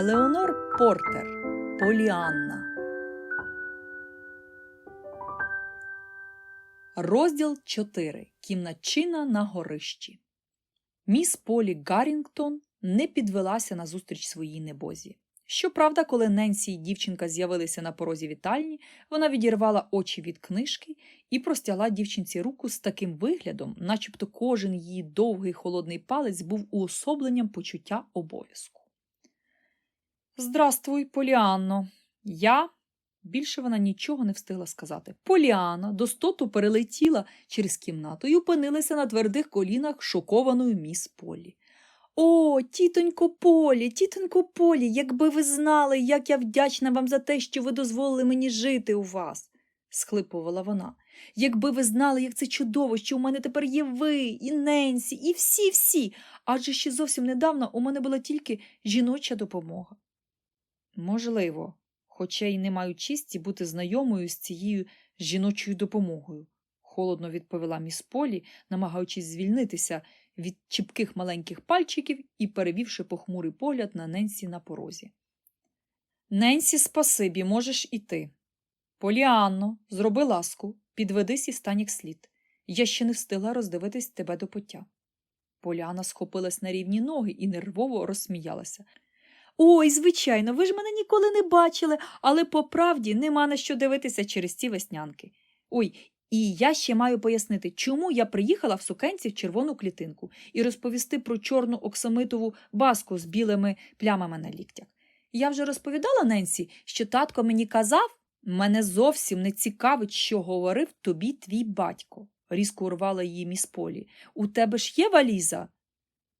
Елеонор Портер Поліанна. Розділ 4. Кімнатчина на горищі. Міс Полі Гаррінгтон не підвелася назустріч своїй небозі. Щоправда, коли Ненсі і дівчинка з'явилися на порозі вітальні, вона відірвала очі від книжки і простягла дівчинці руку з таким виглядом, начебто кожен її довгий холодний палець був уособленням почуття обов'язку. Здравствуй, Поліанно. Я. Більше вона нічого не встигла сказати. Поліана достоту перелетіла через кімнату і опинилася на твердих колінах шокованою міс Полі. О, тітонько Полі, тітонько Полі, якби ви знали, як я вдячна вам за те, що ви дозволили мені жити у вас, схлипувала вона. Якби ви знали, як це чудово, що у мене тепер є ви, і Ненсі, і всі-всі, адже ще зовсім недавно у мене була тільки жіноча допомога. Можливо, хоча й не маю честі бути знайомою з цією жіночою допомогою, холодно відповіла міс Полі, намагаючись звільнитися від чіпких маленьких пальчиків і перевівши похмурий погляд на Ненсі на порозі. Ненсі, спасибі, можеш іти. Поліанно, зроби ласку, підведись і стань як слід. Я ще не встигла роздивитись тебе до пуття. Поліана схопилась на рівні ноги і нервово розсміялася. Ой, звичайно, ви ж мене ніколи не бачили, але по правді нема на що дивитися через ці веснянки. Ой, і я ще маю пояснити, чому я приїхала в сукенці в червону клітинку і розповісти про чорну оксамитову баску з білими плямами на ліктях. Я вже розповідала Ненсі, що татко мені казав, мене зовсім не цікавить, що говорив тобі твій батько, різко урвала її міс Полі. У тебе ж є валіза?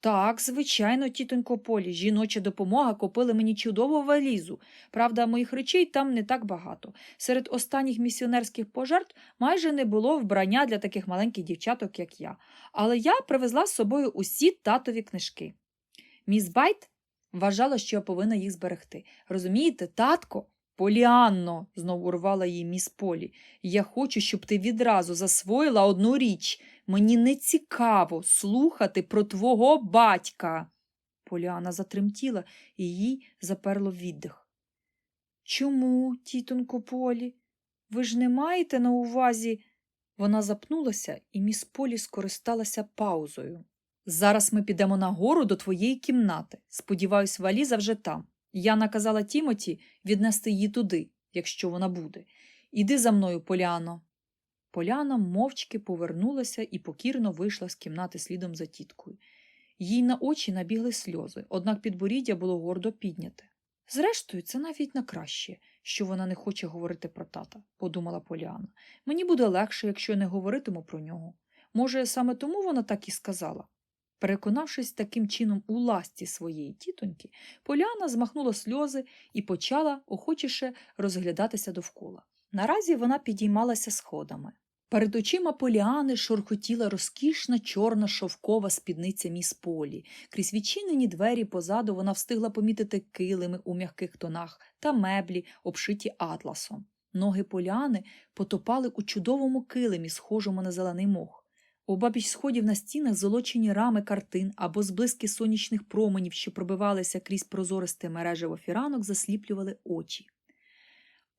Так, звичайно, тітонько Полі, жіноча допомога купили мені чудову валізу. Правда, моїх речей там не так багато. Серед останніх місіонерських пожертв майже не було вбрання для таких маленьких дівчаток, як я. Але я привезла з собою усі татові книжки. Міс Байт вважала, що я повинна їх зберегти. Розумієте, татко? Поліанно, знову урвала її міс Полі. Я хочу, щоб ти відразу засвоїла одну річ. Мені не цікаво слухати про твого батька. Поліана затремтіла і їй заперло віддих. Чому, тітонько Полі? Ви ж не маєте на увазі. Вона запнулася, і міс Полі скористалася паузою. Зараз ми підемо нагору до твоєї кімнати. Сподіваюсь, валіза вже там. Я наказала Тімоті віднести її туди, якщо вона буде. Іди за мною, Поліано. Поляна мовчки повернулася і покірно вийшла з кімнати слідом за тіткою. Їй на очі набігли сльози, однак підборіддя було гордо підняте. Зрештою, це навіть на краще, що вона не хоче говорити про тата, подумала Поляна. Мені буде легше, якщо я не говоритиму про нього. Може, саме тому вона так і сказала. Переконавшись таким чином у ласті своєї тітоньки, Поляна змахнула сльози і почала охочіше розглядатися довкола. Наразі вона підіймалася сходами. Перед очима Поліани шорхотіла розкішна чорна шовкова спідниця міс Полі. Крізь відчинені двері позаду вона встигла помітити килими у м'яких тонах та меблі, обшиті атласом. Ноги Поліани потопали у чудовому килимі, схожому на зелений мох. Обабіч сходів на стінах золочені рами картин або зблиски сонячних променів, що пробивалися крізь прозористе мережево фіранок, засліплювали очі.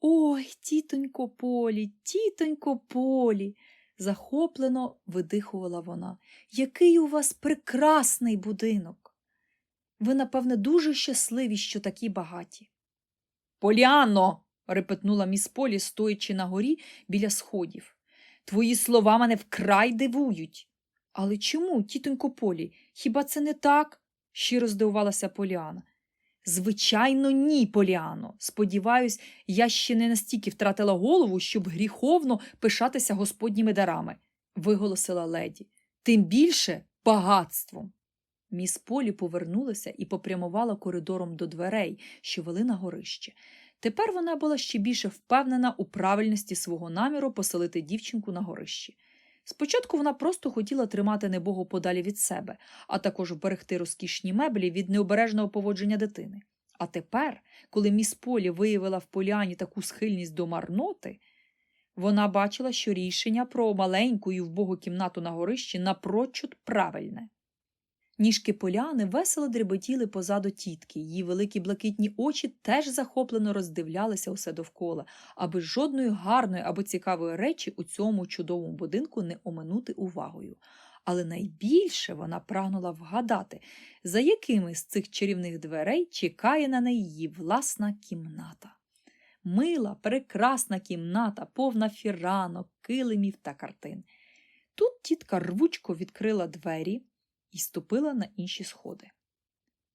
Ой, тітонько Полі, тітонько Полі, захоплено видихувала вона. Який у вас прекрасний будинок. Ви, напевне, дуже щасливі, що такі багаті. Поліанно. репетнула міс Полі, стоячи на горі біля сходів. Твої слова мене вкрай дивують. Але чому, тітонько Полі, хіба це не так? щиро здивувалася Поліана. Звичайно, ні, Поліано. Сподіваюсь, я ще не настільки втратила голову, щоб гріховно пишатися господніми дарами, виголосила леді. Тим більше багатством. Міс Полі повернулася і попрямувала коридором до дверей, що вели на горище. Тепер вона була ще більше впевнена у правильності свого наміру поселити дівчинку на горищі. Спочатку вона просто хотіла тримати небого подалі від себе, а також вберегти розкішні меблі від необережного поводження дитини. А тепер, коли міс Полі виявила в Поліані таку схильність до марноти, вона бачила, що рішення про маленьку і вбогу кімнату на горищі напрочуд правильне. Ніжки поляни весело дріботіли позаду тітки, її великі блакитні очі теж захоплено роздивлялися усе довкола, аби жодної гарної або цікавої речі у цьому чудовому будинку не оминути увагою. Але найбільше вона прагнула вгадати, за якими з цих чарівних дверей чекає на неї її власна кімната. Мила, прекрасна кімната, повна фіранок, килимів та картин. Тут тітка рвучко відкрила двері і ступила на інші сходи.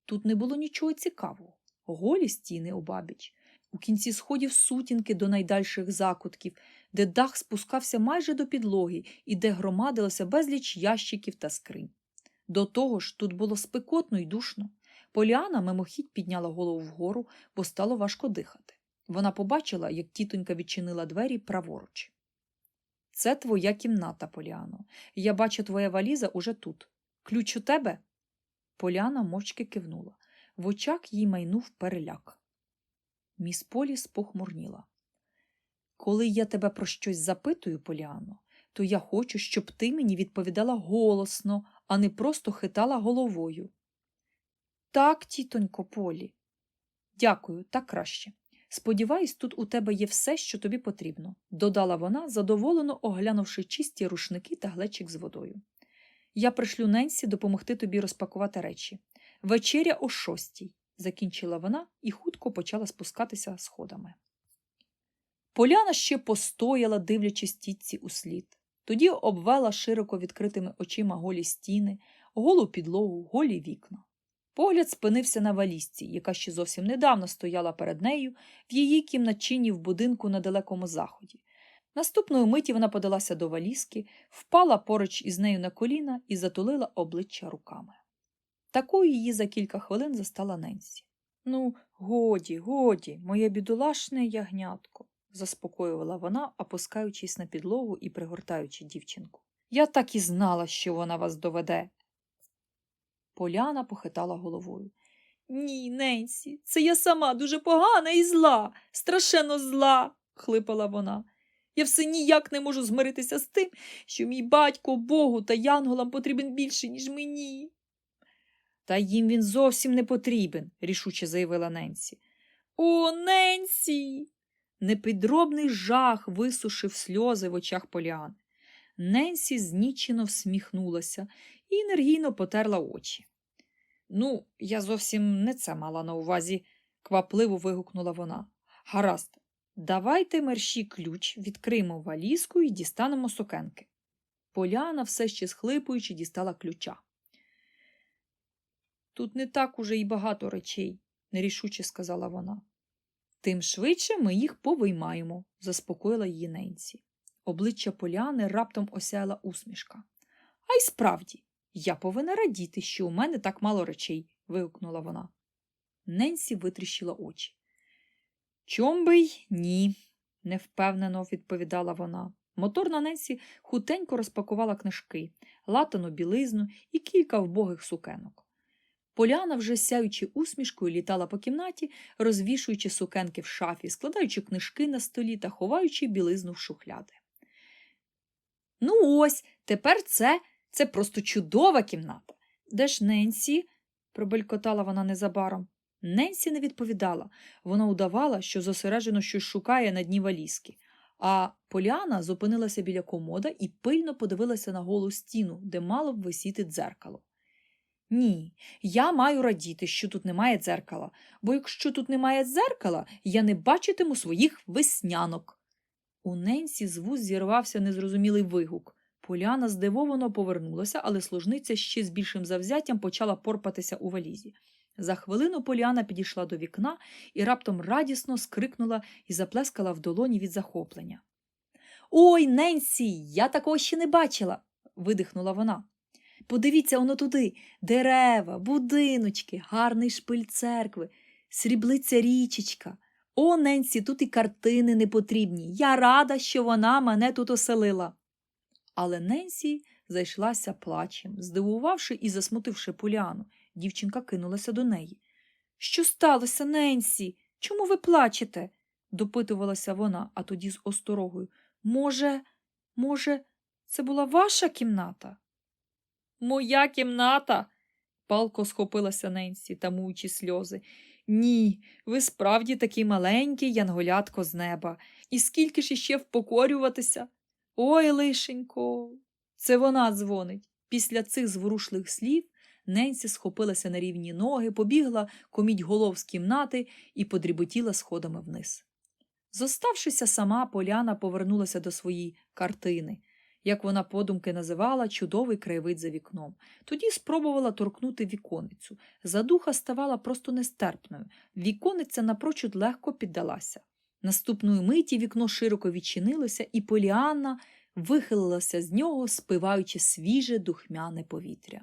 Тут не було нічого цікавого, голі стіни обабіч. У кінці сходів сутінки до найдальших закутків, де дах спускався майже до підлоги і де громадилося безліч ящиків та скринь. До того ж, тут було спекотно й душно. Поліана мимохідь підняла голову вгору, бо стало важко дихати. Вона побачила, як тітонька відчинила двері праворуч. Це твоя кімната, Поліано. Я бачу, твоя валіза уже тут. Ключ у тебе? Поляна мовчки кивнула. В очах їй майнув переляк. Міс Поліс похмурніла. Коли я тебе про щось запитую, Поліано, то я хочу, щоб ти мені відповідала голосно, а не просто хитала головою. Так, тітонько Полі. Дякую, так краще. Сподіваюсь, тут у тебе є все, що тобі потрібно, додала вона, задоволено оглянувши чисті рушники та глечик з водою. Я пришлю Ненсі допомогти тобі розпакувати речі. Вечеря о шостій, закінчила вона і хутко почала спускатися сходами. Поляна ще постояла, дивлячись тітці у слід. Тоді обвела широко відкритими очима голі стіни, голу підлогу, голі вікна. Погляд спинився на валізці, яка ще зовсім недавно стояла перед нею в її кімнатчині в будинку на далекому заході. Наступної миті вона подалася до валізки, впала поруч із нею на коліна і затулила обличчя руками. Такою її за кілька хвилин застала Ненсі. Ну, годі, годі, моє бідолашне ягнятко, заспокоювала вона, опускаючись на підлогу і пригортаючи дівчинку. Я так і знала, що вона вас доведе. Поляна похитала головою. Ні, Ненсі, це я сама дуже погана і зла, страшенно зла, хлипала вона. Я все ніяк не можу змиритися з тим, що мій батько Богу та янголам потрібен більше, ніж мені. Та їм він зовсім не потрібен, рішуче заявила Ненсі. О, Ненсі. Непідробний жах висушив сльози в очах Поліани. Ненсі знічено всміхнулася і енергійно потерла очі. Ну, я зовсім не це мала на увазі, квапливо вигукнула вона. Гаразд, давайте мерщі ключ, відкриємо валізку і дістанемо сукенки. Поляна, все ще схлипуючи, дістала ключа. Тут не так уже й багато речей, нерішуче сказала вона. Тим швидше ми їх повиймаємо, заспокоїла її Ненсі. Обличчя Поляни раптом осяяла усмішка. А й справді, я повинна радіти, що у мене так мало речей, вигукнула вона. Ненсі витріщила очі. Чом би й ні, невпевнено відповідала вона. Моторна Ненсі хутенько розпакувала книжки, латану білизну і кілька вбогих сукенок. Поляна, вже сяючи усмішкою, літала по кімнаті, розвішуючи сукенки в шафі, складаючи книжки на столі та ховаючи білизну в шухляди. Ну ось, тепер це, це просто чудова кімната. Де ж Ненсі? пробелькотала вона незабаром. Ненсі не відповідала. Вона удавала, що зосереджено щось шукає на дні валізки. А Поляна зупинилася біля комода і пильно подивилася на голу стіну, де мало б висіти дзеркало. Ні, я маю радіти, що тут немає дзеркала, бо якщо тут немає дзеркала, я не бачитиму своїх веснянок. У Ненсі з вуз зірвався незрозумілий вигук. Поляна здивовано повернулася, але служниця ще з більшим завзяттям почала порпатися у валізі. За хвилину Поліана підійшла до вікна і раптом радісно скрикнула і заплескала в долоні від захоплення. Ой, Ненсі, я такого ще не бачила. видихнула вона. Подивіться воно туди дерева, будиночки, гарний шпиль церкви, сріблиця річечка. О, Ненсі, тут і картини не потрібні. Я рада, що вона мене тут оселила. Але Ненсі зайшлася плачем, здивувавши і засмутивши Поліану. Дівчинка кинулася до неї. Що сталося, Ненсі? Чому ви плачете? допитувалася вона, а тоді з осторогою. Може, може, це була ваша кімната? Моя кімната. палко схопилася Ненсі, тамуючи сльози. Ні, ви справді такий маленький янголятко з неба. І скільки ж іще впокорюватися? Ой, лишенько. Це вона дзвонить. Після цих зворушливих слів Ненсі схопилася на рівні ноги, побігла коміть голов з кімнати і подріботіла сходами вниз. Зоставшися сама, Поляна повернулася до своєї картини, як вона подумки називала чудовий краєвид за вікном. Тоді спробувала торкнути віконицю. Задуха ставала просто нестерпною. Вікониця напрочуд легко піддалася. Наступної миті вікно широко відчинилося, і Поліанна вихилилася з нього, спиваючи свіже духмяне повітря.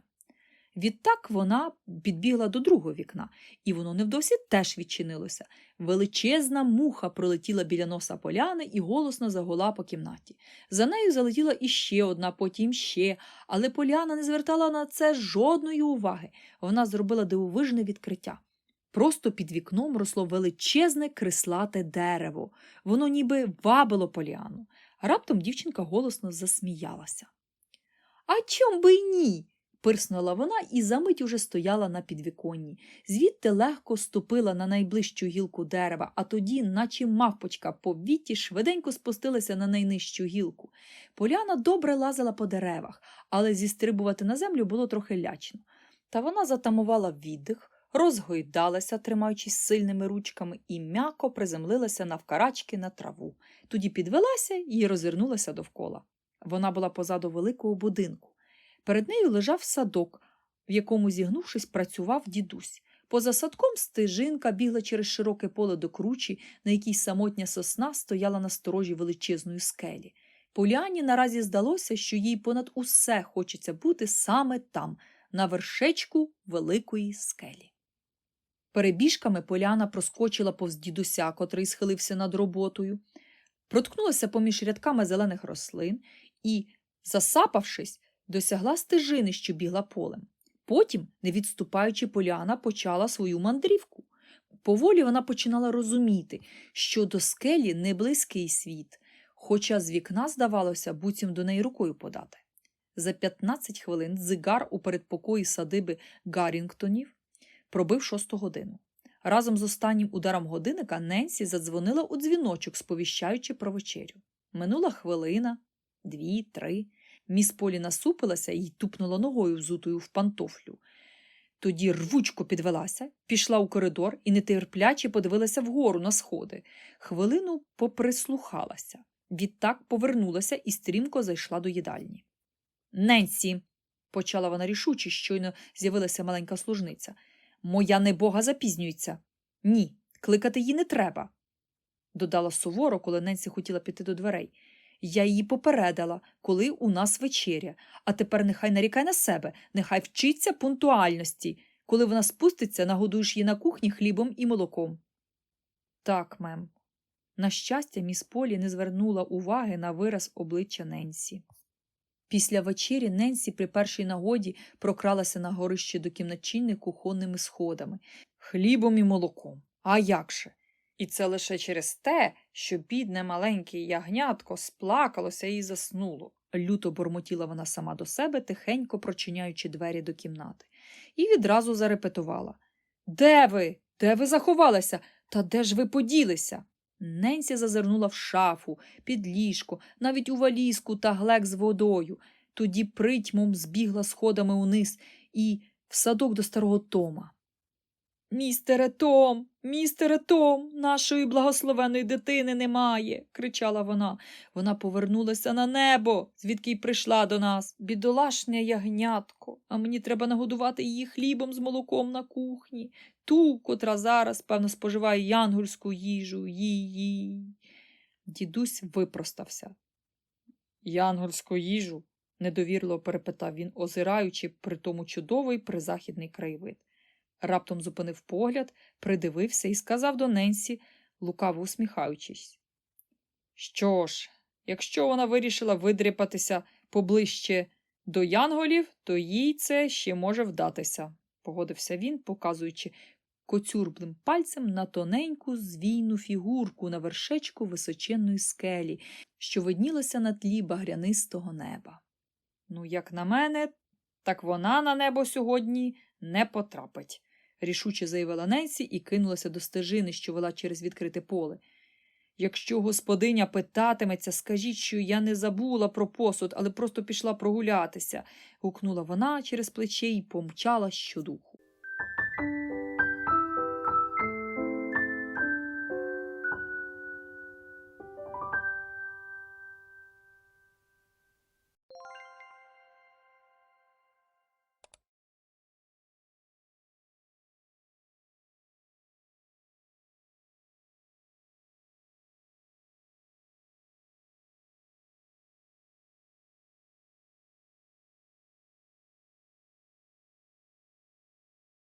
Відтак вона підбігла до другого вікна, і воно невдовзі теж відчинилося. Величезна муха пролетіла біля носа поляни і голосно загула по кімнаті. За нею залетіла іще одна, потім ще, але поляна не звертала на це жодної уваги. Вона зробила дивовижне відкриття. Просто під вікном росло величезне крислате дерево. Воно ніби вабило Поліану. Раптом дівчинка голосно засміялася. А чом би й ні? Пирснула вона і за мить уже стояла на підвіконні. Звідти легко ступила на найближчу гілку дерева, а тоді, наче мавпочка по віті, швиденько спустилася на найнижчу гілку. Поляна добре лазила по деревах, але зістрибувати на землю було трохи лячно. Та вона затамувала віддих, розгойдалася, тримаючись сильними ручками, і м'яко приземлилася навкарачки на траву. Тоді підвелася і розвернулася довкола. Вона була позаду великого будинку. Перед нею лежав садок, в якому, зігнувшись, працював дідусь. Поза садком стежинка бігла через широке поле до кручі, на якій самотня сосна стояла на сторожі величезної скелі. Поляні наразі здалося, що їй понад усе хочеться бути саме там, на вершечку великої скелі. Перебіжками поляна проскочила повз дідуся, котрий схилився над роботою, проткнулася поміж рядками зелених рослин і, засапавшись, досягла стежини, що бігла полем. Потім, не відступаючи, Поляна почала свою мандрівку. Поволі вона починала розуміти, що до скелі не близький світ, хоча з вікна, здавалося, буцім до неї рукою подати. За 15 хвилин дзигар у передпокої садиби Гаррінгтонів пробив шосту годину. Разом з останнім ударом годинника Ненсі задзвонила у дзвіночок, сповіщаючи про вечерю. Минула хвилина, дві, три. Міс Полі насупилася і тупнула ногою взутою в пантофлю. Тоді рвучко підвелася, пішла у коридор і нетерпляче подивилася вгору на сходи. Хвилину поприслухалася. Відтак повернулася і стрімко зайшла до їдальні. Ненсі, почала вона рішуче, щойно з'явилася маленька служниця. Моя небога запізнюється. Ні, кликати її не треба, додала суворо, коли Ненсі хотіла піти до дверей. Я її попередила, коли у нас вечеря, а тепер нехай нарікай на себе, нехай вчиться пунктуальності. Коли вона спуститься, нагодуєш її на кухні хлібом і молоком. Так, мем. На щастя, міс Полі не звернула уваги на вираз обличчя Ненсі. Після вечері Ненсі при першій нагоді прокралася на горище до кімнатчини кухонними сходами, хлібом і молоком. А як же? І це лише через те, що бідне маленьке ягнятко сплакалося і заснуло. Люто бурмотіла вона сама до себе, тихенько прочиняючи двері до кімнати, і відразу зарепетувала Де ви? Де ви заховалися? Та де ж ви поділися? Ненсі зазирнула в шафу, під ліжко, навіть у валізку та глек з водою. Тоді притьмом збігла сходами униз і в садок до старого Тома. Містере Том, містере Том, нашої благословеної дитини немає, кричала вона. Вона повернулася на небо, звідки й прийшла до нас. Бідолашне ягнятко, а мені треба нагодувати її хлібом з молоком на кухні, ту, котра зараз, певно, споживає янгольську їжу, її. Дідусь випростався. Янгольську їжу? недовірливо перепитав він, озираючи при тому чудовий призахідний краєвид. Раптом зупинив погляд, придивився і сказав до Ненсі, лукаво усміхаючись. Що ж, якщо вона вирішила видріпатися поближче до янголів, то їй це ще може вдатися, погодився він, показуючи коцюрблим пальцем на тоненьку звійну фігурку на вершечку височенної скелі, що виднілася на тлі багрянистого неба. Ну, як на мене, Так вона на небо сьогодні не потрапить, рішуче заявила Ненсі і кинулася до стежини, що вела через відкрите поле. Якщо господиня питатиметься, скажіть, що я не забула про посуд, але просто пішла прогулятися, гукнула вона через плече і помчала щодуху.